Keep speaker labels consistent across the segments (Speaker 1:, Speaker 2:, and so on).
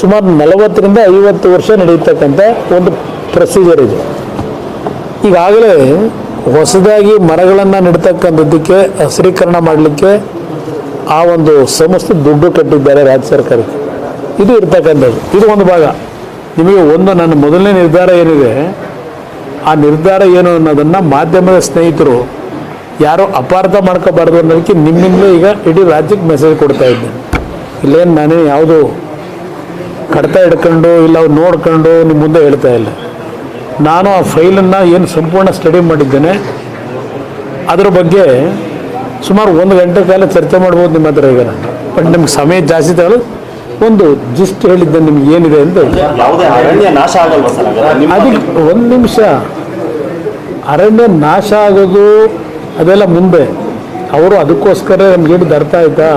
Speaker 1: ಸುಮಾರು ನಲವತ್ತರಿಂದ ಐವತ್ತು ವರ್ಷ ನಡೆಯತಕ್ಕಂಥ ಒಂದು ಪ್ರೊಸೀಜರ್ ಇದೆ. ಈಗಾಗಲೇ ಹೊಸದಾಗಿ ಮರಗಳನ್ನು ನೆಡ್ತಕ್ಕಂಥದ್ದಕ್ಕೆ ಹಸಿರೀಕರಣ ಮಾಡಲಿಕ್ಕೆ ಆ ಒಂದು ಸಂಸ್ಥೆ ದುಡ್ಡು ಕಟ್ಟಿದ್ದಾರೆ ರಾಜ್ಯ ಸರ್ಕಾರಕ್ಕೆ. ಇದು ಇರ್ತಕ್ಕಂಥದ್ದು. ಇದು ಒಂದು ಭಾಗ. ನಿಮಗೆ ಒಂದು ನನ್ನ ಮೊದಲನೇ ನಿರ್ಧಾರ ಏನಿದೆ, ಆ ನಿರ್ಧಾರ ಏನು ಅನ್ನೋದನ್ನು ಮಾಧ್ಯಮದ ಸ್ನೇಹಿತರು ಯಾರೋ ಅಪಾರ್ಥ ಮಾಡ್ಕೋಬಾರ್ದು ಅನ್ನೋದಕ್ಕೆ ನಿಮ್ಮಿಂದಲೇ ಈಗ ಇಡೀ ರಾಜ್ಯಕ್ಕೆ ಮೆಸೇಜ್ ಕೊಡ್ತಾ ಇದ್ದೇನೆ. ಇಲ್ಲೇನು ನಾನೇ ಯಾವುದು ಕಡ್ತ ಹಿಡ್ಕೊಂಡು ಇಲ್ಲ ಅವ್ರು ನೋಡ್ಕೊಂಡು ನಿಮ್ಮ ಮುಂದೆ ಹೇಳ್ತಾ ಇಲ್ಲ. ನಾನು ಆ ಫೈಲನ್ನು ಏನು ಸಂಪೂರ್ಣ ಸ್ಟಡಿ ಮಾಡಿದ್ದೇನೆ. ಅದ್ರ ಬಗ್ಗೆ ಸುಮಾರು ಒಂದು ಗಂಟೆ ಕಾಲ ಚರ್ಚೆ ಮಾಡ್ಬೋದು ನಿಮ್ಮ ಹತ್ರ ಈಗ. ಬಟ್ ನಿಮ್ಗೆ ಸಮಯ ಜಾಸ್ತಿ ತಗೊಳ್ಳೋದು. ಒಂದು ಜಿಸ್ಟ್ ಹೇಳಿದ್ದೆ ನಿಮ್ಗೆ ಏನಿದೆ ಅಂತ ಅದಕ್ಕೆ ಒಂದು ನಿಮಿಷ. ಅರಣ್ಯ ನಾಶ ಆಗೋದು ಅದೆಲ್ಲ ಮುಂದೆ. ಅವರು ಅದಕ್ಕೋಸ್ಕರ ನಮ್ಗೆ ಹೇಳಿದ ಅರ್ಥ ಆಯ್ತಾ?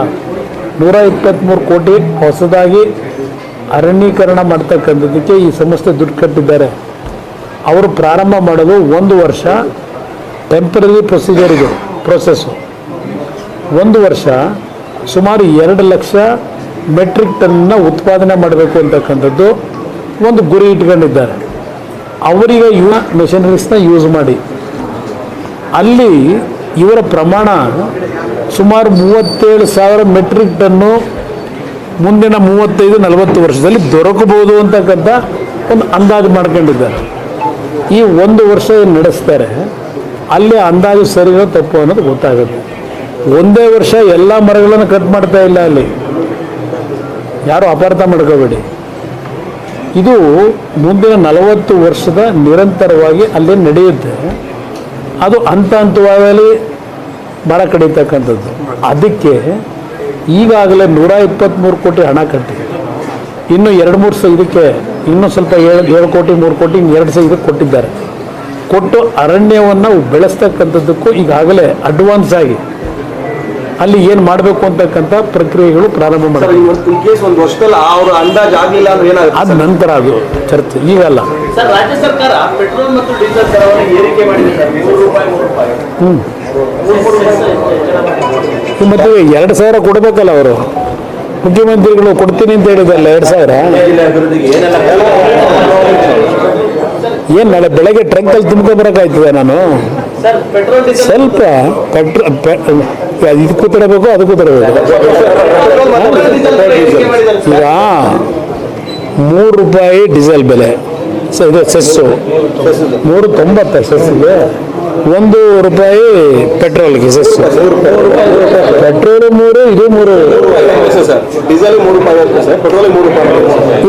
Speaker 1: ನೂರ ಇಪ್ಪತ್ತ್ಮೂರು ಕೋಟಿ ಹೊಸದಾಗಿ ಅರಣ್ಯೀಕರಣ ಮಾಡ್ತಕ್ಕಂಥದ್ದಕ್ಕೆ ಈ ಸಂಸ್ಥೆ ದುಡ್ಡು ಕಟ್ಟಿದ್ದಾರೆ. ಅವರು ಪ್ರಾರಂಭ ಮಾಡಲು ಒಂದು ವರ್ಷ ಟೆಂಪ್ರರಿ ಪ್ರೊಸೀಜರ್ ಇದೆ ಪ್ರೊಸೆಸ್ಸು ಒಂದು ವರ್ಷ ಸುಮಾರು ಎರಡು ಲಕ್ಷ ಮೆಟ್ರಿಕ್ ಟನ್ನ ಉತ್ಪಾದನೆ ಮಾಡಬೇಕು ಅಂತಕ್ಕಂಥದ್ದು ಒಂದು ಗುರಿ ಇಟ್ಕೊಂಡಿದ್ದಾರೆ. ಅವರಿಗೆ ಇವ ಮೆಷಿನರೀಸ್ನ ಯೂಸ್ ಮಾಡಿ. ಅಲ್ಲಿ ಇವರ ಪ್ರಮಾಣ ಸುಮಾರು ಮೂವತ್ತೇಳು ಸಾವಿರ ಮೆಟ್ರಿಕ್ ಟನ್ನು ಮುಂದಿನ ಮೂವತ್ತೈದು, ನಲವತ್ತು ವರ್ಷದಲ್ಲಿ ದೊರಕಬಹುದು ಅಂತಕ್ಕಂಥ ಒಂದು ಅಂದಾಜು ಮಾಡ್ಕೊಂಡಿದ್ದಾರೆ. ಈ ಒಂದು ವರ್ಷ ಏನು ನಡೆಸ್ತಾರೆ, ಅಲ್ಲಿ ಅಂದಾಜು ಸರಿಯೋ ತಪ್ಪು ಅನ್ನೋದು ಗೊತ್ತಾಗುತ್ತೆ. ಒಂದೇ ವರ್ಷ ಎಲ್ಲ ಮರಗಳನ್ನು ಕಟ್ ಮಾಡ್ತಾ ಇಲ್ಲ ಅಲ್ಲಿ. ಯಾರು ಅಪಾರ್ಥ ಮಾಡ್ಕೋಬೇಡಿ. ಇದು ಮುಂದಿನ ನಲವತ್ತು ವರ್ಷದ ನಿರಂತರವಾಗಿ ಅಲ್ಲಿ ನಡೆಯುತ್ತೆ. ಅದು ಹಂತ ಹಂತವಾಗಿ ಮರ ಕಡಿತಕ್ಕಂಥದ್ದು ಅದಕ್ಕೆ ಈಗಾಗಲೇ ನೂರ ಇಪ್ಪತ್ತ್ಮೂರು ಕೋಟಿ ಹಣ ಕಟ್ಟಿದೆ. ಇನ್ನು ಎರಡು ಮೂರು ಸ ಇದಕ್ಕೆ ಇನ್ನೂ ಸ್ವಲ್ಪ ಏಳು ಏಳು ಕೋಟಿ, ಮೂರು ಕೋಟಿ ಎರಡು ಸ ಇದಕ್ಕೆ ಕೊಟ್ಟಿದ್ದಾರೆ. ಕೊಟ್ಟು ಅರಣ್ಯವನ್ನು ಬೆಳೆಸ್ತಕ್ಕಂಥದ್ದಕ್ಕೂ ಈಗಾಗಲೇ ಅಡ್ವಾನ್ಸ್ ಆಗಿ ಅಲ್ಲಿ ಏನು ಮಾಡಬೇಕು ಅಂತಕ್ಕಂಥ ಪ್ರಕ್ರಿಯೆಗಳು ಪ್ರಾರಂಭ
Speaker 2: ಸರ್
Speaker 1: ಮಾಡಿದೆ
Speaker 2: ಇವತ್ತು ಇನ್ ಕೇಸ್ ಒಂದು ವರ್ಷದಲ್ಲಿ ಅವ್ರ ಅಂದಾಜ್ ಆಗ್ಲಿಲ್ಲ ಅಂದ್ರೆ ಏನಾಗುತ್ತೆ
Speaker 1: ಅದ ನಂತರ ಅದು ಚರ್ಚೆ. ಈಗಲ್ಲ
Speaker 3: ಸರ್ ರಾಜ್ಯ ಸರ್ಕಾರ ಪೆಟ್ರೋಲ್ ಮತ್ತು ಡೀಸೆಲ್ ದರವನ್ನು ಏರಿಕೆ ಮಾಡಿದೆ ಸರ್. ರೂಪಾಯಿ ಮೂರು ರೂಪಾಯಿ.
Speaker 1: ಹ್ಞೂ
Speaker 3: ರೂಪಾಯಿ
Speaker 1: ಮತ್ತೆ ಎರಡು ಸಾವಿರ ಕೊಡಬೇಕಲ್ಲ ಅವರು. ಮುಖ್ಯಮಂತ್ರಿಗಳು ಕೊಡ್ತೀನಿ ಅಂತ ಹೇಳಿದಲ್ಲ ಎರಡು ಸಾವಿರ? ಏನು ನಾಳೆ ಬೆಳಗ್ಗೆ ಟ್ರಂಕಲ್ಲಿ ತುಂಬ್ಕೊಂಬರಕ್ಕಾಯ್ತದೆ ನಾನು?
Speaker 3: ಪೆಟ್ರೋಲ್
Speaker 1: ಸ್ವಲ್ಪ ಪೆಟ್ರೋ ಪೆ ಇದಕ್ಕೂ ತಡಬೇಕು ಅದಕ್ಕೂ ತಡಬೇಕು
Speaker 2: ಪೆಟ್ರೋಲ್
Speaker 1: ಈಗ ಮೂರು ರೂಪಾಯಿ ಡೀಸೆಲ್ ಬೆಲೆ. ಸೊ ಇದು ಸೆಸ್ಸು. ಮೂರು ತೊಂಬತ್ತ ಸೆಸ್ಸಿಗೆ ಒಂದು ರೂಪಾಯಿ ಪೆಟ್ರೋಲ್ಗೆ ಸರ್. ಪೆಟ್ರೋಲು ಮೂರು ಇದು ಮೂರು.
Speaker 2: ಪೆಟ್ರೋಲ್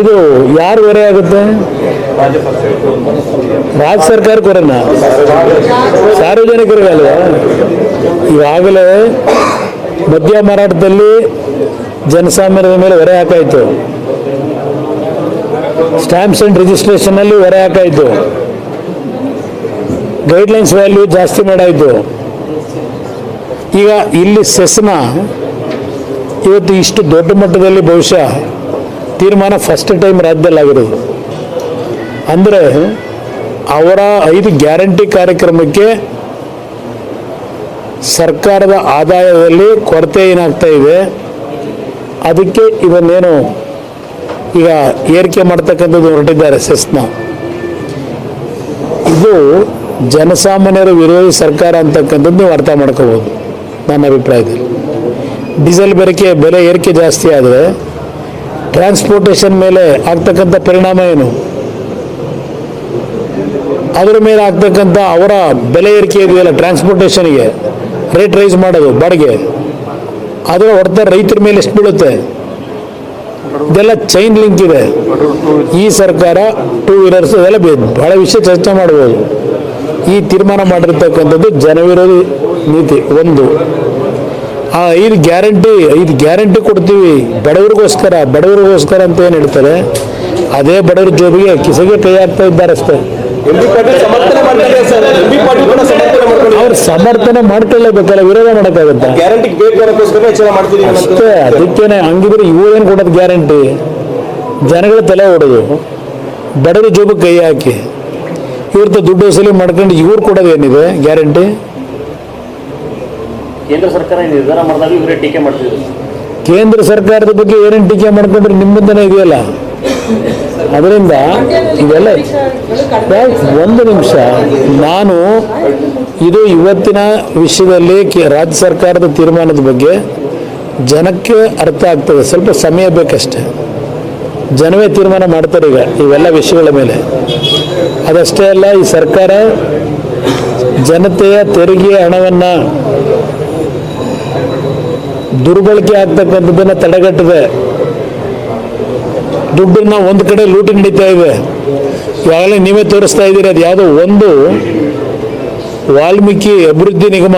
Speaker 1: ಇದು ಯಾರು ಹೊರೆ ಆಗುತ್ತೆ? ರಾಜ್ಯ ಸರ್ಕಾರ ಹೊರೆನಾ ಸಾರ್ವಜನಿಕರಿಗೆ ಅಲ್ವಾ? ಈಗಾಗಲೇ ಮದ್ಯ ಮಾರಾಟದಲ್ಲಿ ಜನಸಾಮಾನ್ಯರ ಮೇಲೆ ಹೊರೆ ಹಾಕಾಯಿತು. ಸ್ಟ್ಯಾಂಪ್ಸ್ ಅಂಡ್ ರಿಜಿಸ್ಟ್ರೇಷನಲ್ಲಿ ಹೊರೆ ಹಾಕಾಯಿತು. ಗೈಡ್ಲೈನ್ಸ್ ವ್ಯಾಲ್ಯೂ ಜಾಸ್ತಿ ಮಾಡಾಯಿತು ಈಗ ಇಲ್ಲಿ ಸೆಸ್ನ ಇವತ್ತು ಇಷ್ಟು ದೊಡ್ಡ ಮಟ್ಟದಲ್ಲಿ ಬಹುಶಃ ತೀರ್ಮಾನ ಫಸ್ಟ್ ಟೈಮ್ ರಾಜ್ಯದಲ್ಲಿ ಆಗಿರೋದು ಅಂದರೆ ಅವರ ಐದು ಗ್ಯಾರಂಟಿ ಕಾರ್ಯಕ್ರಮಕ್ಕೆ ಸರ್ಕಾರದ ಆದಾಯದಲ್ಲಿ ಕೊರತೆ ಏನಾಗ್ತಾ ಇದೆ, ಅದಕ್ಕೆ ಇವನ್ನೇನು ಈಗ ಏರಿಕೆ ಮಾಡ್ತಕ್ಕಂಥದ್ದು ಹೊರಟಿದ್ದಾರೆ ಸೆಸ್ನ. ಇದು ಜನಸಾಮಾನ್ಯರ ವಿರೋಧಿ ಸರ್ಕಾರ ಅಂತಕ್ಕಂಥದ್ದು ನೀವು ಅರ್ಥ ಮಾಡ್ಕೋಬೋದು, ನನ್ನ ಅಭಿಪ್ರಾಯದಲ್ಲಿ. ಡೀಸೆಲ್ ಬೆರಕೆ, ಬೆಲೆ ಏರಿಕೆ ಜಾಸ್ತಿ ಆದರೆ ಟ್ರಾನ್ಸ್ಪೋರ್ಟೇಷನ್ ಮೇಲೆ ಆಗ್ತಕ್ಕಂಥ ಪರಿಣಾಮ ಏನು? ಅದರ ಮೇಲೆ ಆಗ್ತಕ್ಕಂಥ ಅವರ ಬೆಲೆ ಏರಿಕೆ ಇದೆಯಲ್ಲ ಟ್ರಾನ್ಸ್ಪೋರ್ಟೇಷನ್ಗೆ, ರೇಟ್ ರೈಸ್ ಮಾಡೋದು, ಬಾಡಿಗೆ. ಅದರ ಹೊಡೆತ ರೈತರ ಮೇಲೆ ಎಷ್ಟು ಬೀಳುತ್ತೆ? ಇದೆಲ್ಲ ಚೈನ್ ಲಿಂಕ್ ಇದೆ. ಈ ಸರ್ಕಾರ ಟೂ ವೀಲರ್ಸ್ ಇದೆಲ್ಲ ಭಾಳ ವಿಷಯ ಚರ್ಚೆ ಮಾಡ್ಬೋದು. ಈ ತೀರ್ಮಾನ ಮಾಡಿರ್ತಕ್ಕಂಥದ್ದು ಜನವಿರೋಧಿ ನೀತಿ ಒಂದು. ಆ ಐದು ಗ್ಯಾರಂಟಿ ಐದು ಗ್ಯಾರಂಟಿ ಕೊಡ್ತೀವಿ ಬಡವರಿಗೋಸ್ಕರ ಬಡವರಿಗೋಸ್ಕರ ಅಂತ ಏನು ಹೇಳ್ತಾರೆ? ಅದೇ ಬಡವರ ಜೋಬಿಗೆ ಕಿಸೆಗೆ ಕೈ ಹಾಕ್ತಾ ಇದ್ದಾರೆ ಅಷ್ಟೇ. ಅವ್ರು ಸಮರ್ಥನೆ ಮಾಡ್ಕೊಳ್ಳೇಬೇಕಲ್ಲ ವಿರೋಧ ಮಾಡಕ್ಕಾಗುತ್ತೆ? ಅಷ್ಟೇ ಅದಕ್ಕೇನೆ ಹಂಗಿದ್ರೆ ಇವೇನು ಕೊಡೋದು ಗ್ಯಾರಂಟಿ? ಜನಗಳ ತಲೆ ಹೊಡೆದು ಬಡವರ ಜೋಬಿಗೆ ಕೈ ಹಾಕಿ. ಇವ್ರದ್ದು ದುಡ್ಡು ವಸೂಲಿ ಮಾಡ್ಕೊಂಡು ಇವ್ರು ಕೊಡೋದು ಏನಿದೆ? ಗ್ಯಾರಂಟಿ?
Speaker 3: ಕೇಂದ್ರ ಸರ್ಕಾರ ನಿರ್ಧಾರ ಮಾಡಿದಾಗ ಇವರೇ ಟೀಕೆ ಮಾಡ್ತಿದ್ರು.
Speaker 1: ಕೇಂದ್ರ ಸರ್ಕಾರದ ಬಗ್ಗೆ ಏನೇನು ಟೀಕೆ ಮಾಡ್ಕೊಂಡ್ರೆ ನಿಮ್ಮಿಂದನೇ ಇದೆಯಲ್ಲ? ಅದರಿಂದ ಇವೆಲ್ಲ ಒಂದು ನಿಮಿಷ. ನಾನು ಇದು ಇವತ್ತಿನ ವಿಷಯದಲ್ಲಿ ರಾಜ್ಯ ಸರ್ಕಾರದ ತೀರ್ಮಾನದ ಬಗ್ಗೆ ಜನಕ್ಕೆ ಅರ್ಥ ಆಗ್ತದೆ. ಸ್ವಲ್ಪ ಸಮಯ ಬೇಕಷ್ಟೆ. ಜನವೇ ತೀರ್ಮಾನ ಮಾಡ್ತಾರೆ ಈಗ ಇವೆಲ್ಲ ವಿಷಯಗಳ ಮೇಲೆ. ಅದಷ್ಟೇ ಅಲ್ಲ, ಈ ಸರ್ಕಾರ ಜನತೆಯ ತೆರಿಗೆ ಹಣವನ್ನು ದುರ್ಬಳಕೆ ಆಗ್ತಕ್ಕಂಥದ್ದನ್ನ ತಡೆಗಟ್ಟಿದೆ. ದುಡ್ಡನ್ನ ಒಂದು ಕಡೆ ಲೂಟಿ ನಡೀತಾ ಇದೆ. ಈಗಾಗಲೇ ನೀವೇ ತೋರಿಸ್ತಾ ಇದ್ದೀರಿ, ಅದು ಯಾವುದೋ ಒಂದು ವಾಲ್ಮೀಕಿ ಅಭಿವೃದ್ಧಿ ನಿಗಮ,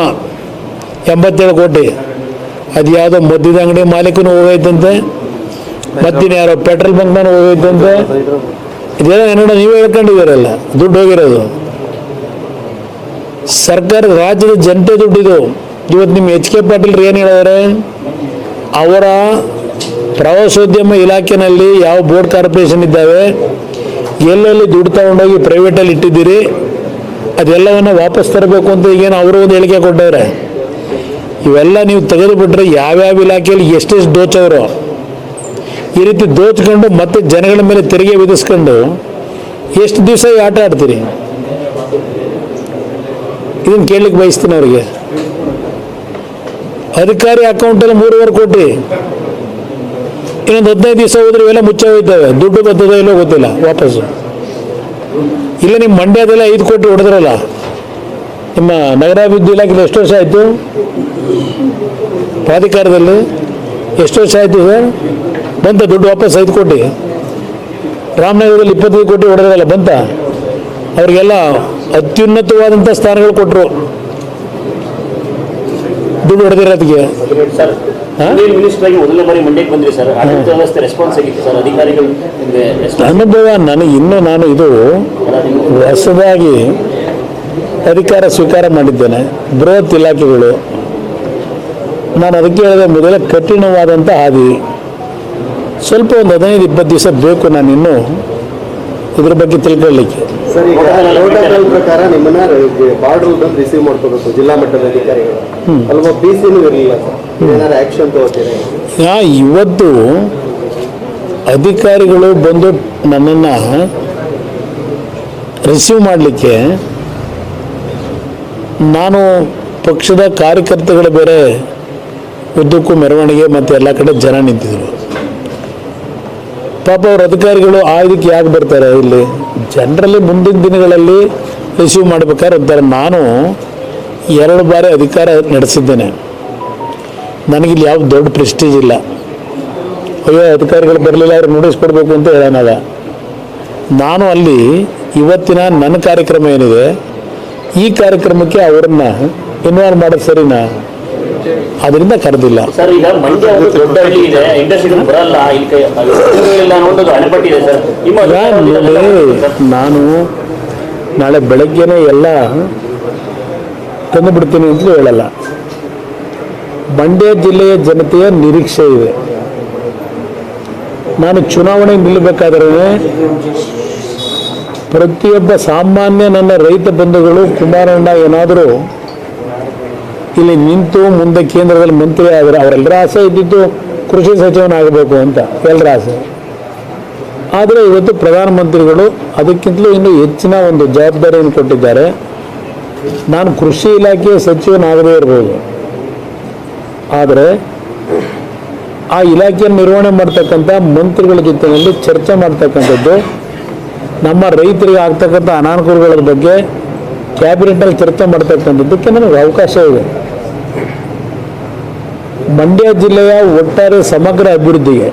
Speaker 1: ಎಂಬತ್ತೇಳು ಕೋಟಿ. ಅದು ಯಾವುದೋ ಮದ್ಯದ ಅಂಗಡಿ ಮಾಲೀಕನು ಹೋಗೈತಂತೆ ಮತ್ತಿನ ಯಾರೋ ಪೆಟ್ರೋಲ್ ಬಂಕ್ನ ಹೋಗೈತಂತೆ. ಇದೆಲ್ಲ ಏನೋ ನೀವೇ ಹೇಳ್ಕೊಂಡಿದ್ದೀರಲ್ಲ, ದುಡ್ಡು ಹೋಗಿರೋದು. ಸರ್ಕಾರ ರಾಜ್ಯದ ಜನತೆ ದುಡ್ಡಿದು ಇವತ್ತು ನಿಮ್ಮ ಎಚ್ ಕೆ ಪಾಟೀಲ್ ಏನು ಹೇಳಿದಾರೆ? ಅವರ ಪ್ರವಾಸೋದ್ಯಮ ಇಲಾಖೆನಲ್ಲಿ ಯಾವ ಬೋರ್ಡ್ ಕಾರ್ಪೊರೇಷನ್ ಇದ್ದಾವೆ? ಎಲ್ಲೆಲ್ಲಿ ದುಡ್ಡು ತಗೊಂಡೋಗಿ ಪ್ರೈವೇಟಲ್ಲಿ ಇಟ್ಟಿದ್ದೀರಿ? ಅದೆಲ್ಲವನ್ನು ವಾಪಸ್ ತರಬೇಕು ಅಂತ ಈಗೇನು ಅವರು ಒಂದು ಹೇಳಿಕೆ ಕೊಟ್ಟವ್ರೆ. ಇವೆಲ್ಲ ನೀವು ತೆಗೆದುಬಿಟ್ರೆ ಯಾವ್ಯಾವ ಇಲಾಖೆಯಲ್ಲಿ ಎಷ್ಟೆಷ್ಟು ದೋಚವರು. ಈ ರೀತಿ ದೋಚ್ಕೊಂಡು ಮತ್ತೆ ಜನಗಳ ಮೇಲೆ ತೆರಿಗೆ ವಿಧಿಸ್ಕೊಂಡು ಎಷ್ಟು ದಿವಸ ಈ ಆಟ ಆಡ್ತೀರಿ? ಇದನ್ನು ಕೇಳಲಿಕ್ಕೆ ಬಯಸ್ತೀನಿ ಅವರಿಗೆ. ಅಧಿಕಾರಿ ಅಕೌಂಟಲ್ಲಿ ಮೂರುವರೆ ಕೋಟಿ. ಇನ್ನೊಂದು ಹದಿನೈದು ದಿವಸ ಹೋದ್ರೆ ಇವೆಲ್ಲ ಮುಚ್ಚ ಹೋಯ್ತವೆ ದುಡ್ಡು ಬರ್ತದೋ ಇಲ್ಲೋ ಗೊತ್ತಿಲ್ಲ, ವಾಪಸ್ಸು. ಇಲ್ಲ ನಿಮ್ಮ ಮಂಡ್ಯದಲ್ಲ ಐದು ಕೋಟಿ ಹೊಡೆದ್ರಲ್ಲ? ನಿಮ್ಮ ನಗರಾಭಿವೃದ್ಧಿ ಇಲಾಖೆ ಎಷ್ಟು ವರ್ಷ ಆಯಿತು? ಪ್ರಾಧಿಕಾರದಲ್ಲಿ ಎಷ್ಟು ವರ್ಷ ಆಯಿತು ಸರ್? ಬಂತ ದುಡ್ಡು ವಾಪಸ್ ಐದು ಕೋಟಿ. ರಾಮನಗರದಲ್ಲಿ ಇಪ್ಪತ್ತೈದು ಕೋಟಿ ಹೊಡೆದ್ರಲ್ಲ ಬಂತ? ಅವರಿಗೆಲ್ಲ ಅತ್ಯುನ್ನತವಾದಂಥ ಸ್ಥಾನಗಳು ಕೊಟ್ಟರು ದುಡ್ಡು
Speaker 3: ಹೊಡೆದಿರೋ ಅದಕ್ಕೆ
Speaker 1: ಅನುಭವ ನನಗೆ ಇನ್ನೂ ನಾನು ಇದು ಹೊಸದಾಗಿ ಅಧಿಕಾರ ಸ್ವೀಕಾರ ಮಾಡಿದ್ದೇನೆ. ಬೃಹತ್ ಇಲಾಖೆಗಳು. ನಾನು ಅದಕ್ಕೆ ಹೇಳಿದ ಮೊದಲೇ ಕಠಿಣವಾದಂಥ ಹಾದಿ. ಸ್ವಲ್ಪ ಒಂದು ಹದಿನೈದು ಇಪ್ಪತ್ತು ದಿವಸ ಬೇಕು ನಾನು ಇನ್ನೂ. ಇದ್ರ ಬಗ್ಗೆ ತಿಳ್ಕೊಳ್ಳಿಕ್ಕೆ
Speaker 2: ಪ್ರೋಟೋಕಾಲ್ ಪ್ರಕಾರ ನಿಮ್ಮನ್ನ ಬಾರ್ಡರ್ ಬಂದು ರಿಸೀವ್ ಮಾಡ್ಕೋಬೇಕು ಜಿಲ್ಲಾ ಮಟ್ಟದ ಅಧಿಕಾರಿಗಳು. ಅಲ್ವಾ ಪಿ ಸಿನೂ ಇರಲಿಲ್ಲ ಏನಾದ್ರು ಆಕ್ಷನ್ ತಗೋತೀರಾ
Speaker 1: ಯಾ ಇವತ್ತು ಅಧಿಕಾರಿಗಳು ಬಂದು ನನ್ನನ್ನು ರಿಸೀವ್ ಮಾಡಲಿಕ್ಕೆ ನಾನು ಪಕ್ಷದ ಕಾರ್ಯಕರ್ತಗಳು ಬೇರೆ ಉದ್ದಕ್ಕೂ ಮೆರವಣಿಗೆ ಮತ್ತು ಎಲ್ಲ ಕಡೆ ಜನ ನಿಂತಿದ್ರು. ಪಾಪ ಅವ್ರ ಅಧಿಕಾರಿಗಳು ಆ ಇದಕ್ಕೆ ಯಾಕೆ ಬರ್ತಾರೆ ಇಲ್ಲಿ? ಜನರಲ್ಲಿ ಮುಂದಿನ ದಿನಗಳಲ್ಲಿ ರಿಸೀವ್ ಮಾಡ್ಬೇಕಾದ್ರೆ ಅಂತಾರೆ. ನಾನು ಎರಡು ಬಾರಿ ಅಧಿಕಾರ ನಡೆಸಿದ್ದೇನೆ. ನನಗಿಲ್ಲಿ ಯಾವ ದೊಡ್ಡ ಪ್ರೆಸ್ಟೀಜ್ ಇಲ್ಲ. ಅಯ್ಯೋ, ಅಧಿಕಾರಿಗಳು ಬರಲಿಲ್ಲ ಅವ್ರು ನೋಟಿಸ್ ಕೊಡಬೇಕು ಅಂತ ಹೇಳೋಣಲ್ಲ ನಾನು ಅಲ್ಲಿ ಇವತ್ತಿನ ನನ್ನ ಕಾರ್ಯಕ್ರಮ ಏನಿದೆ, ಈ ಕಾರ್ಯಕ್ರಮಕ್ಕೆ ಅವರನ್ನು ಇನ್ವಾಲ್ವ್ ಮಾಡೋದು ಸರಿನಾ? ಅದರಿಂದ ಕರೆದಿಲ್ಲ. ನಾನು ನಾಳೆ ಬೆಳಗ್ಗೆನೇ ಎಲ್ಲ ತಂದು ಬಿಡ್ತೀನಿ ಅಂತಲೂ ಹೇಳಲ್ಲ. ಮಂಡ್ಯ ಜಿಲ್ಲೆಯ ಜನತೆಯ ನಿರೀಕ್ಷೆ ಇದೆ. ನಾನು ಚುನಾವಣೆ ನಿಲ್ಲಬೇಕಾದ್ರೆ ಪ್ರತಿಯೊಬ್ಬ ಸಾಮಾನ್ಯ ನನ್ನ ರೈತ ಬಂಧುಗಳು ಕುಮಾರಣ್ಣ ಏನಾದರೂ ಇಲ್ಲಿ ನಿಂತು ಮುಂದೆ ಕೇಂದ್ರದಲ್ಲಿ ಮಂತ್ರಿ ಆದರೆ ಅವರೆಲ್ಲರ ಆಸೆ ಇದ್ದಿದ್ದು ಕೃಷಿ ಸಚಿವನಾಗಬೇಕು ಅಂತ ಎಲ್ಲರ ಆಸೆ. ಆದರೆ ಇವತ್ತು ಪ್ರಧಾನಮಂತ್ರಿಗಳು ಅದಕ್ಕಿಂತಲೂ ಇನ್ನೂ ಹೆಚ್ಚಿನ ಒಂದು ಜವಾಬ್ದಾರಿಯನ್ನು ಕೊಟ್ಟಿದ್ದಾರೆ. ನಾನು ಕೃಷಿ ಇಲಾಖೆಯ ಸಚಿವನಾಗದೇ ಇರ್ಬೋದು. ಆದರೆ ಆ ಇಲಾಖೆಯನ್ನು ನಿರ್ವಹಣೆ ಮಾಡ್ತಕ್ಕಂಥ ಮಂತ್ರಿಗಳ ಜೊತೆಯಲ್ಲಿ ಚರ್ಚೆ ಮಾಡ್ತಕ್ಕಂಥದ್ದು ನಮ್ಮ ರೈತರಿಗೆ ಆಗ್ತಕ್ಕಂಥ ಅನಾನುಕೂಲಗಳ ಬಗ್ಗೆ ಕ್ಯಾಬಿನೆಟ್ನಲ್ಲಿ ಚರ್ಚೆ ಮಾಡ್ತಕ್ಕಂಥದ್ದಕ್ಕೆ ನನಗೆ ಅವಕಾಶ ಇದೆ. ಮಂಡ್ಯ ಜಿಲ್ಲೆಯ ಒಟ್ಟಾರೆ ಸಮಗ್ರ ಅಭಿವೃದ್ಧಿಗೆ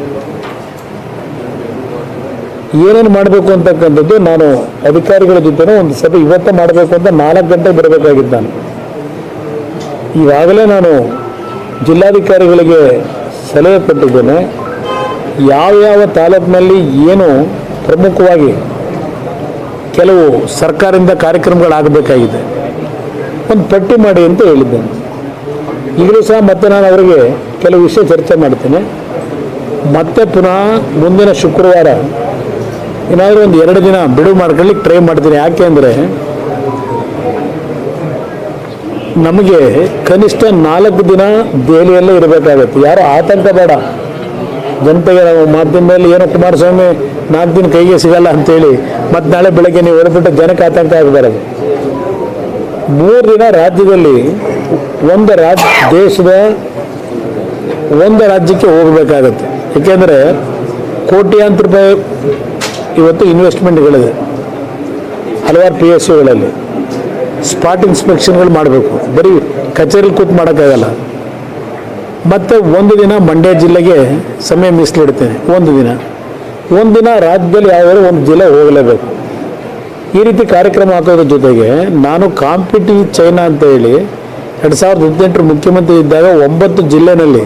Speaker 1: ಏನೇನು ಮಾಡಬೇಕು ಅಂತಕ್ಕಂಥದ್ದು ನಾನು ಅಧಿಕಾರಿಗಳ ಜೊತೆ ಒಂದು ಸಭೆ ಇವತ್ತು ಮಾಡಬೇಕು ಅಂತ ನಾಲ್ಕು ಗಂಟೆ ಬರಬೇಕಾಗಿದ್ದು ನಾನು ಈಗಾಗಲೇ ನಾನು ಜಿಲ್ಲಾಧಿಕಾರಿಗಳಿಗೆ ಸಲಹೆ ಕೊಟ್ಟಿದ್ದೇನೆ. ಯಾವ ತಾಲೂಕಿನಲ್ಲಿ ಏನು ಪ್ರಮುಖವಾಗಿ ಕೆಲವು ಸರ್ಕಾರದಿಂದ ಕಾರ್ಯಕ್ರಮಗಳಾಗಬೇಕಾಗಿದೆ. ಒಂದು ಪಟ್ಟಿ ಮಾಡಿ ಅಂತ ಹೇಳಿದ್ದೇನೆ. ಈಗಲೂ ಸಹ ಮತ್ತೆ ನಾನು ಅವರಿಗೆ ಕೆಲವು ವಿಷಯ ಚರ್ಚೆ ಮಾಡ್ತೇನೆ. ಮತ್ತೆ ಪುನಃ ಮುಂದಿನ ಶುಕ್ರವಾರ ಏನಾದರೂ ಒಂದು ಎರಡು ದಿನ ಬಿಡುವು ಮಾಡ್ಕೊಳ್ಳಿಕ್ಕೆ ಟ್ರೈ ಮಾಡ್ತೀನಿ. ಯಾಕೆ ಅಂದರೆ ನಮಗೆ ಕನಿಷ್ಠ ನಾಲ್ಕು ದಿನ ದೆಹಲಿಯಲ್ಲೇ ಇರಬೇಕಾಗತ್ತೆ. ಯಾರು ಆತಂಕ ಬೇಡ. ಜನತೆಗೆ ನಾವು ಮಾತಿನ ಮೇಲೆ ಏನೋ ಕುಮಾರಸ್ವಾಮಿ ನಾಲ್ಕು ದಿನ ಕೈಗೆ ಸಿಗಲ್ಲ ಅಂತೇಳಿ ಮತ್ತೆ ನಾಳೆ ಬೆಳಗ್ಗೆ ನೀವು ಹೊರಬಿಟ್ಟು ಜನಕ್ಕೆ ಆತಂಕ ಆಗಬಾರದು. ಮೂರು ದಿನ ರಾಜ್ಯದಲ್ಲಿ ಒಂದು ರಾಜ್ಯ ದೇಶದ ಒಂದು ರಾಜ್ಯಕ್ಕೆ ಹೋಗಬೇಕಾಗತ್ತೆ. ಏಕೆಂದರೆ ಕೋಟ್ಯಾಂತರ ರೂಪಾಯಿ ಇವತ್ತು ಇನ್ವೆಸ್ಟ್ಮೆಂಟ್ಗಳಿದೆ ಹಲವಾರು ಪಿ ಎಸ್ ಸಿಗಳಲ್ಲಿ ಸ್ಪಾಟ್ ಇನ್ಸ್ಪೆಕ್ಷನ್ಗಳು ಮಾಡಬೇಕು. ಬರೀ ಕಚೇರಿ ಕೂತ್ ಮಾಡೋಕ್ಕಾಗಲ್ಲ. ಮತ್ತು ಒಂದು ದಿನ ಮಂಡ್ಯ ಜಿಲ್ಲೆಗೆ ಸಮಯ ಮೀಸಲಿಡ್ತೇನೆ ಒಂದು ದಿನ. ಒಂದು ದಿನ ರಾಜ್ಯದಲ್ಲಿ ಯಾವ್ದಾದ್ರು ಒಂದು ಜಿಲ್ಲೆ ಹೋಗಲೇಬೇಕು. ಈ ರೀತಿ ಕಾರ್ಯಕ್ರಮ ಹಾಕೋದ್ರ ಜೊತೆಗೆ ನಾನು ಕಾಂಪಿಟಿವ್ ಚೈನಾ ಅಂತ ಹೇಳಿ ಎರಡು ಸಾವಿರದ ಹದಿನೆಂಟರ ಮುಖ್ಯಮಂತ್ರಿ ಇದ್ದಾಗ ಒಂಬತ್ತು ಜಿಲ್ಲೆನಲ್ಲಿ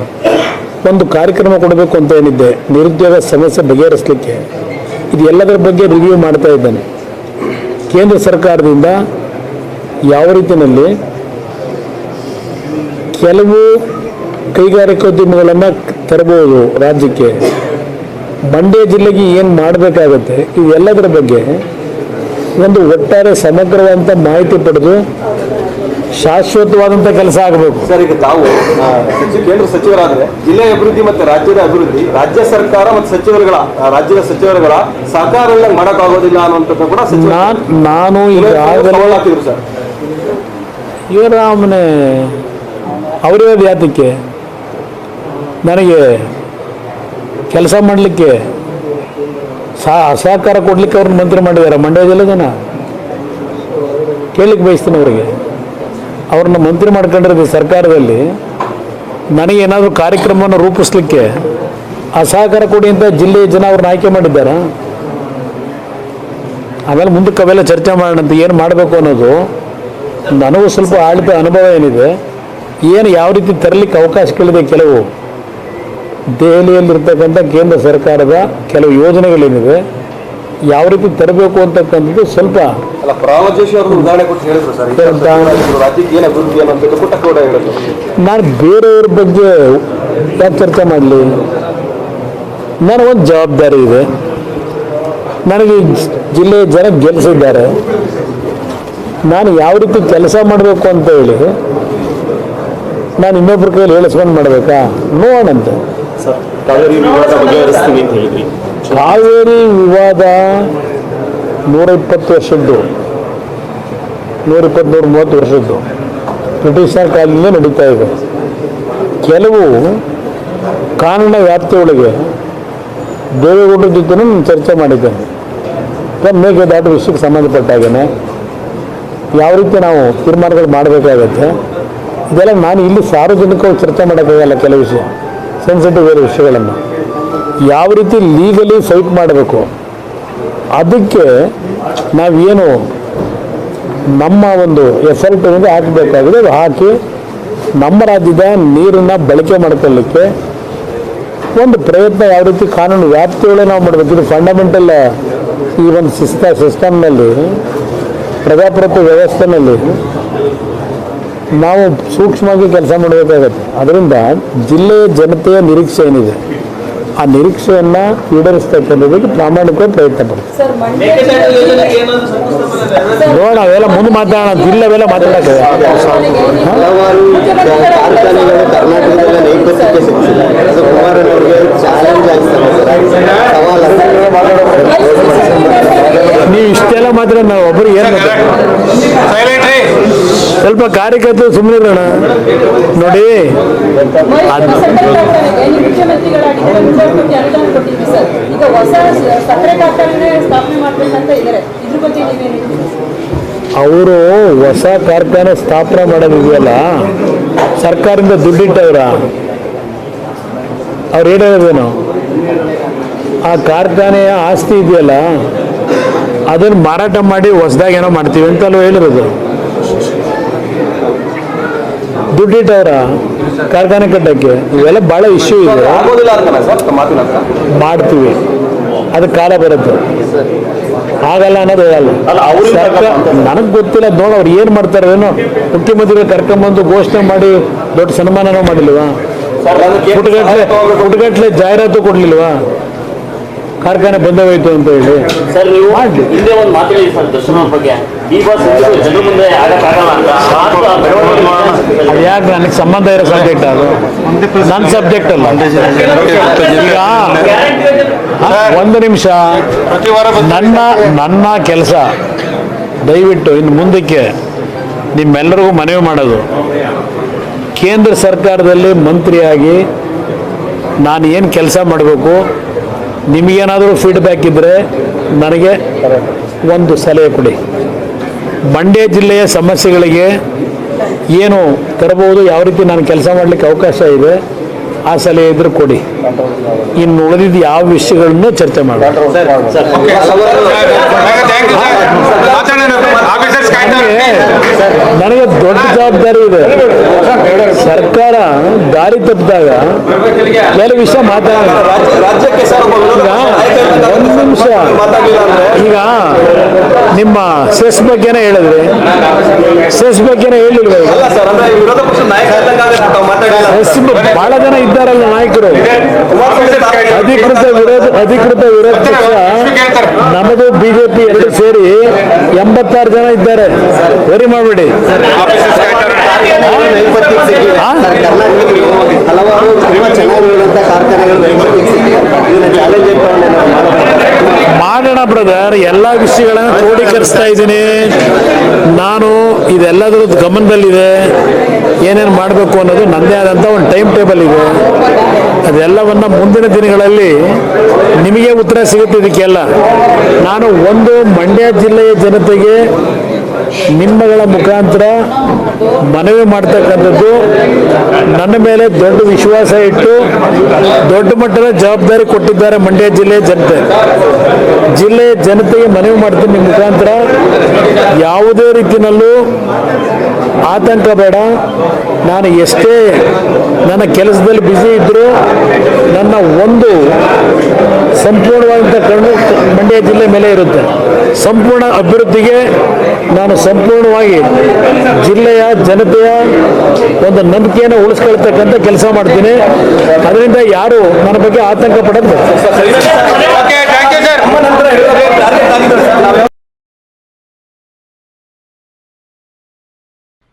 Speaker 1: ಒಂದು ಕಾರ್ಯಕ್ರಮ ಕೊಡಬೇಕು ಅಂತ ಏನಿದ್ದೆ ನಿರುದ್ಯೋಗ ಸಮಸ್ಯೆ ಬಗೆಹರಿಸಲಿಕ್ಕೆ. ಇದು ಎಲ್ಲದರ ಬಗ್ಗೆ ರಿವ್ಯೂ ಮಾಡ್ತಾ ಇದ್ದೇನೆ. ಕೇಂದ್ರ ಸರ್ಕಾರದಿಂದ ಯಾವ ರೀತಿಯಲ್ಲಿ ಕೆಲವು ಕೈಗಾರಿಕೋದ್ಯಮಗಳನ್ನು ತರಬಹುದು ರಾಜ್ಯಕ್ಕೆ, ಮಂಡ್ಯ ಜಿಲ್ಲೆಗೆ ಏನು ಮಾಡಬೇಕಾಗತ್ತೆ, ಇವೆಲ್ಲದರ ಬಗ್ಗೆ ಒಂದು ಒಟ್ಟಾರೆ ಸಮಗ್ರವಾದಂಥ ಮಾಹಿತಿ ಪಡೆದು ಶಾಶ್ವತವಾದಂಥ ಕೆಲಸ ಆಗಬೇಕು.
Speaker 4: ಸರ್ ಈಗ ತಾವು ಕೇಂದ್ರ ಸಚಿವರಾದ್ರೆ ಜಿಲ್ಲೆಯ ಅಭಿವೃದ್ಧಿ ಮತ್ತು ರಾಜ್ಯದ ಅಭಿವೃದ್ಧಿ ರಾಜ್ಯ ಸರ್ಕಾರ ಮತ್ತು ಸಚಿವರುಗಳ ಆ, ರಾಜ್ಯದ ಸಚಿವರುಗಳ ಸಹಕಾರದಿಂದ ಮಾಡೋಕ್ಕಾಗೋದಿಲ್ಲ ಅನ್ನುವಂಥದ್ದು ಕೂಡ
Speaker 1: ನಾನು ಈಗಾಗಲೇ
Speaker 4: ಸರ್.
Speaker 1: ಇವರಾಮನೆ ಅವರಿರೋದು ಯಾತಕ್ಕೆ ನನಗೆ ಕೆಲಸ ಮಾಡಲಿಕ್ಕೆ ಸಹ ಸಹಕಾರ ಕೊಡಲಿಕ್ಕೆ ಅವ್ರನ್ನ ಮಂತ್ರಿ ಮಾಡಿದ್ದಾರೆ ಮಂಡ್ಯ ಜನ ಕೇಳಲಿಕ್ಕೆ ಬಯಸ್ತೀನಿ ಅವರಿಗೆ. ಅವ್ರನ್ನ ಮಂತ್ರಿ ಮಾಡ್ಕೊಂಡಿರೋದು ಸರ್ಕಾರದಲ್ಲಿ ನನಗೇನಾದರೂ ಕಾರ್ಯಕ್ರಮವನ್ನು ರೂಪಿಸ್ಲಿಕ್ಕೆ ಆ ಸಹಕಾರ ಕೊಡಿ ಅಂತ ಜಿಲ್ಲೆಯ ಜನ ಅವ್ರನ್ನ ಆಯ್ಕೆ ಮಾಡಿದ್ದಾರೆ? ಆಮೇಲೆ ಮುಂದಕ್ಕೆ ಅವೆಲ್ಲ ಚರ್ಚೆ ಮಾಡೋಣ ಅಂತ ಏನು ಮಾಡಬೇಕು ಅನ್ನೋದು ನನಗೂ ಸ್ವಲ್ಪ ಆಳಿತ ಅನುಭವ ಏನಿದೆ. ಏನು ಯಾವ ರೀತಿ ತರಲಿಕ್ಕೆ ಅವಕಾಶಗಳಿದೆ ಕೆಲವು? ದೆಹಲಿಯಲ್ಲಿರ್ತಕ್ಕಂಥ ಕೇಂದ್ರ ಸರ್ಕಾರದ ಕೆಲವು ಯೋಜನೆಗಳೇನಿವೆ ಯಾವ ರೀತಿ ತರಬೇಕು ಅಂತಕ್ಕಂಥದ್ದು ಸ್ವಲ್ಪ
Speaker 4: ಅಲ್ಲ ಪ್ರಹ್ಲಾದ್ ಜೋಶಿ ಅವರು ಉದಾಹರಣೆ ಕೊಟ್ಟು ಹೇಳಿದ್ರು ಸರ್. ಈ
Speaker 1: ಏನಂತ?
Speaker 4: ರಾಜ್ಯಕ್ಕೆ ಏನು ಅಭಿವೃದ್ಧಿ ಅನ್ನೋಂಥದ್ದು ಕೂಡ ಕೂಡ ಹೇಳಿದ್ರು.
Speaker 1: ನಾನು ಬೇರೆಯವ್ರ ಬಗ್ಗೆ ಯಾಕೆ ಚರ್ಚೆ ಮಾಡಲಿ? ನನಗೊಂದು ಜವಾಬ್ದಾರಿ ಇದೆ. ನನಗೆ ಜಿಲ್ಲೆಯ ಜನ ಗೆಲ್ಲಿಸಿದ್ದಾರೆ ನಾನು ಯಾವ ರೀತಿ ಕೆಲಸ ಮಾಡಬೇಕು ಅಂತ ಹೇಳಿ ನಾನು ಇನ್ನೊಬ್ಬರ ಕೈಯಲ್ಲಿ ಹೇಳಿಸ್ಕೊಂಡು ಮಾಡಬೇಕಾ? ನೋಡಂತೆ
Speaker 3: ಸರ್ ಕಾವೇರಿ ವಿವಾದ
Speaker 1: ನೂರ ಇಪ್ಪತ್ತು ವರ್ಷದ್ದು. ನೂರ ಇಪ್ಪತ್ತು ನೂರ ಮೂವತ್ತು ವರ್ಷದ್ದು. ಬ್ರಿಟಿಷರ ಕಾಲದಿಂದ ನಡೀತಾ ಇದೆ. ಕೆಲವು ಕಾನೂನ ವ್ಯಾಪ್ತಿಯೊಳಗೆ ದೇವೇಗೌಡರ ಜೊತೆ ನಾನು ಚರ್ಚೆ ಮಾಡಿದ್ದೇನೆ. ಮೇಕೆದಾಟು ವಿಷಯಕ್ಕೆ ಸಂಬಂಧಪಟ್ಟಾಗೇನೆ ಯಾವ ರೀತಿ ನಾವು ತೀರ್ಮಾನಗಳು ಮಾಡಬೇಕಾಗತ್ತೆ. ಇದೆಲ್ಲ ನಾನು ಇಲ್ಲಿ ಸಾರ್ವಜನಿಕವಾಗಿ ಚರ್ಚೆ ಮಾಡೋಕ್ಕಾಗಲ್ಲ ಕೆಲವು ವಿಷಯ. ಸೆನ್ಸಿಟಿವ್ ವಿಷಯಗಳನ್ನು. ಯಾವ ರೀತಿ ಲೀಗಲಿ ಫೈಟ್ ಮಾಡಬೇಕು? ಅದಕ್ಕೆ ನಾವೇನು ನಮ್ಮ ಒಂದು ಎಫರ್ಟ್ ಒಂದು ಹಾಕಬೇಕಾಗಿದೆ ಹಾಕಿ ನಮ್ಮ ರಾಜ್ಯದ ನೀರನ್ನು ಬಳಕೆ ಮಾಡ್ಕೊಳ್ಳಿಕ್ಕೆ ಒಂದು ಪ್ರಯತ್ನ ಯಾವ ರೀತಿ ಕಾನೂನು ವ್ಯಾಪ್ತಿಗಳೇ ನಾವು ಮಾಡಬೇಕು? ಫಂಡಮೆಂಟಲ್ ಈ ಒಂದು ಸಿಸ್ಟ ಸಿಸ್ಟಮ್ನಲ್ಲಿ ಪ್ರಜಾಪ್ರಭುತ್ವ ವ್ಯವಸ್ಥೆನಲ್ಲಿ ನಾವು ಸೂಕ್ಷ್ಮವಾಗಿ ಕೆಲಸ ಮಾಡಬೇಕಾಗತ್ತೆ. ಅದರಿಂದ ಜಿಲ್ಲೆಯ ಜನತೆಯ ನಿರೀಕ್ಷೆ ಏನಿದೆ? ಆ ನಿರೀಕ್ಷೆಯನ್ನು ಈಡೇರಿಸ್ತಕ್ಕಂಥದ್ದಕ್ಕೆ ಪ್ರಾಮಾಣಿಕವಾಗಿ ಪ್ರಯತ್ನ ಪಡ್ತೀವಿ
Speaker 5: ಸರ್ ಮಂಡ್ಯ
Speaker 1: ನೋಡೋಣ ಅವೆಲ್ಲ ಮುಂದೆ ಮಾತಾಡೋಣ ಜಿಲ್ಲೆವೆಲ್ಲ ಮಾತಾಡೋಕೆ
Speaker 2: ಹಲವಾರು ಕಾರ್ಖಾನೆಗಳು ಕರ್ನಾಟಕದಲ್ಲೇ ನೈಪಥ್ಯಕ್ಕೆ ಸಿಕ್ಕಿಲ್ಲ ಅದು ಕುಮಾರಣ್ಣವ್ರಿಗೆ ಚಾಲೆಂಜ್ ಆಗ್ತದೆ ಸರ್ ಸವಾಲು
Speaker 1: ನೀವು ಇಷ್ಟೆಲ್ಲ ಮಾತ್ರ ನಾವು ಒಬ್ಬರು ಏನು ಸ್ವಲ್ಪ ಕಾರ್ಯಕರ್ತರು ಸುಮ್ಮನೆ ಇರೋಣ. ನೋಡಿ. ಅವರು ಹೊಸ ಕಾರ್ಖಾನೆ ಸ್ಥಾಪನೆ ಮಾಡೋದಿದೆಯಲ್ಲ ಸರ್ಕಾರದಿಂದ ದುಡ್ಡಿಟ್ಟವ್ರ. ಅವ್ರು ಹೇಳೋದೇನು? ಆ ಕಾರ್ಖಾನೆಯ ಆಸ್ತಿ ಇದೆಯಲ್ಲ ಅದನ್ನು ಮಾರಾಟ ಮಾಡಿ ಹೊಸದಾಗಿ ಏನೋ ಮಾಡ್ತೀವಿ ಅಂತ ಅಲ್ವ ಹೇಳಿರೋದು. ದುಡ್ಡಿಟ್ಟವ್ರ ಕಾರ್ಖಾನೆ ಕಟ್ಟಕ್ಕೆ? ಇವೆಲ್ಲ ಭಾಳ ಇಶ್ಯೂ ಇದೆ. ಮಾಡ್ತೀವಿ. ಅದು ಕಾಲ ಬರುತ್ತೆ. ಆಗಲ್ಲ ಅನ್ನೋದು ಹೇಳಲ್ಲ ನನಗೆ ಗೊತ್ತಿಲ್ಲ ನೋಡಿ ಅವ್ರು ಏನು ಮಾಡ್ತಾರೆ ಏನೋ. ಮುಖ್ಯಮಂತ್ರಿಗಳು ಕರ್ಕೊಂಬಂದು ಘೋಷಣೆ ಮಾಡಿ ದೊಡ್ಡ ಸನ್ಮಾನನೂ ಮಾಡಿಲ್ವಾ? ಹುಟ್ಟುಗಟ್ಲೆ ಹುಟ್ಟುಗಟ್ಲೆ ಜಾಹೀರಾತು ಕೊಡ್ಲಿಲ್ವಾ? ಕಾರ್ಖಾನೆ ಬಂದ ಹೋಯ್ತು ಅಂತ ಹೇಳಿ.
Speaker 3: ಸರ್ ನೀವು. ಹಿಂದೆ ಒಂದು ಮಾತಾಡಿ ಸರ್ ದರ್ಶನ ಬಗ್ಗೆ. ಡಿ ಬಾಸ್ ಜನರ ಮುಂದೆ ಆಗಕ್ಕಾಗಲ್ಲ ಅಂತ. ಮಾತು ಬೆಳವಣಿಗೆ
Speaker 1: ಅದು ಯಾಕೆ ನನಗೆ ಸಂಬಂಧ ಇರೋ ಸಬ್ಜೆಕ್ಟ್ ಅದು? ನನ್ನ ಸಬ್ಜೆಕ್ಟ್ ಅಲ್ಲ. ಈಗ ಒಂದು ನಿಮಿಷ. ನನ್ನ ನನ್ನ ಕೆಲಸ ದಯವಿಟ್ಟು ಇನ್ನು ಮುಂದಕ್ಕೆ ನಿಮ್ಮೆಲ್ಲರಿಗೂ ಮನವಿ ಮಾಡೋದು. ಕೇಂದ್ರ ಸರ್ಕಾರದಲ್ಲಿ ಮಂತ್ರಿಯಾಗಿ ನಾನು ಏನು ಕೆಲಸ ಮಾಡಬೇಕು ನಿಮಗೇನಾದರೂ ಫೀಡ್ಬ್ಯಾಕ್ ಇದ್ದರೆ ನನಗೆ ಒಂದು ಸಲಹೆ ಕೊಡಿ. ಮಂಡ್ಯ ಜಿಲ್ಲೆಯ ಸಮಸ್ಯೆಗಳಿಗೆ ಏನು ತರಬಹುದು, ಯಾವ ರೀತಿ ನಾನು ಕೆಲಸ ಮಾಡಲಿಕ್ಕೆ ಅವಕಾಶ ಇದೆ ಆ ಸಲಹೆ ಇದ್ರೆ ಕೊಡಿ ಇನ್ನು ಉಳಿದಿದ್ದು ಯಾವ ವಿಷಯಗಳನ್ನು ಚರ್ಚೆ ಮಾಡೋಣ ನನಗೆ ದೊಡ್ಡ ಜವಾಬ್ದಾರಿ ಇದೆ ಸರ್ಕಾರ ದಾರಿ ತಪ್ಪಿದಾಗ ಕೆಲವು ವಿಷಯ ಒಂದು ನಿಮಿಷ ಈಗ ನಿಮ್ಮ ಸೆಸ್ ಬಗ್ಗೆನೇ ಹೇಳಿದ್ರಿ ಸೆಸ್ ಬಗ್ಗೆನೇ ಹೇಳಿಲ್ವ ಈಗ
Speaker 4: ಅಲ್ಲ ಸರ್ ಅಂದ್ರೆ ವಿರೋಧ ಪಕ್ಷದ ನಾಯಕ ಇದ್ದಂಗೆ ಆಗುತ್ತೆ ತಾವು
Speaker 1: ಬಹಳ ಜನ ಇದ್ದಾರಲ್ಲ ನಾಯಕರು. ಅಧಿಕೃತ ವಿರೋಧ ಅಧಿಕೃತ ವಿರೋಧ ಪಕ್ಷ. ನಮ್ಮದು ಬಿಜೆಪಿ ಎರಡು ಸೇರಿ ಎಂಬತ್ತಾರು ಜನ ಇದ್ದಾರೆ. ವರಿ ಮಾಡಿಬಿಡಿ?
Speaker 2: ಹಲವಾರು ತುಂಬಾ ಚೆನ್ನಾಗಿರುವಂತ ಕಾರ್ಖಾನೆಗಳು
Speaker 1: ಮಾಡೋಣ ಬ್ರದರ್ ಎಲ್ಲ ವಿಷಯಗಳನ್ನ ಕ್ರೋಢೀಕರಿಸ್ತಾ ಇದ್ದೀನಿ. ನಾನು ಇದೆಲ್ಲದರದ್ದು ಗಮನದಲ್ಲಿದೆ. ಏನೇನು ಮಾಡಬೇಕು ಅನ್ನೋದು ನನ್ನದೇ ಆದಂಥ ಒಂದು ಟೈಮ್ ಟೇಬಲ್ ಇದೆ. ಅದೆಲ್ಲವನ್ನು ಮುಂದಿನ ದಿನಗಳಲ್ಲಿ ನಿಮಗೆ ಉತ್ತರ ಸಿಗುತ್ತೆ ಇದಕ್ಕೆಲ್ಲ. ನಾನು ಒಂದು ಮಂಡ್ಯ ಜಿಲ್ಲೆಯ ಜನತೆಗೆ ನಿಮ್ಮಗಳ ಮುಖಾಂತರ ಮನವಿ ಮಾಡ್ತಕ್ಕಂಥದ್ದು, ನನ್ನ ಮೇಲೆ ದೊಡ್ಡ ವಿಶ್ವಾಸ ಇಟ್ಟು ದೊಡ್ಡ ಮಟ್ಟದ ಜವಾಬ್ದಾರಿ ಕೊಟ್ಟಿದ್ದಾರೆ ಮಂಡ್ಯ ಜಿಲ್ಲೆಯ ಜನತೆ. ಜಿಲ್ಲೆಯ ಜನತೆಗೆ ಮನವಿ ಮಾಡ್ತೀನಿ ಮುಖಾಂತರ. ಯಾವುದೇ ರೀತಿಯಲ್ಲೂ ಆತಂಕ ಬೇಡ. ನಾನು ಎಷ್ಟೇ ನನ್ನ ಕೆಲಸದಲ್ಲಿ ಬ್ಯುಸಿ ಇದ್ದರೂ ನನ್ನ ಒಂದು ಸಂಪೂರ್ಣವಾದಂಥ ಕಣ್ಣು ಮಂಡ್ಯ ಜಿಲ್ಲೆ ಮೇಲೆ ಇರುತ್ತೆ. ಸಂಪೂರ್ಣ ಅಭಿವೃದ್ಧಿಗೆ ನಾನು ಸಂಪೂರ್ಣವಾಗಿ ಜಿಲ್ಲೆಯ ಜನತೆಯ ಒಂದು ನಂಬಿಕೆಯನ್ನು ಉಳಿಸ್ಕೊಳ್ತಕ್ಕಂಥ ಕೆಲಸ ಮಾಡ್ತೀನಿ. ಅದರಿಂದ ಯಾರು ನನ್ನ ಬಗ್ಗೆ ಆತಂಕ ಪಡೋದು.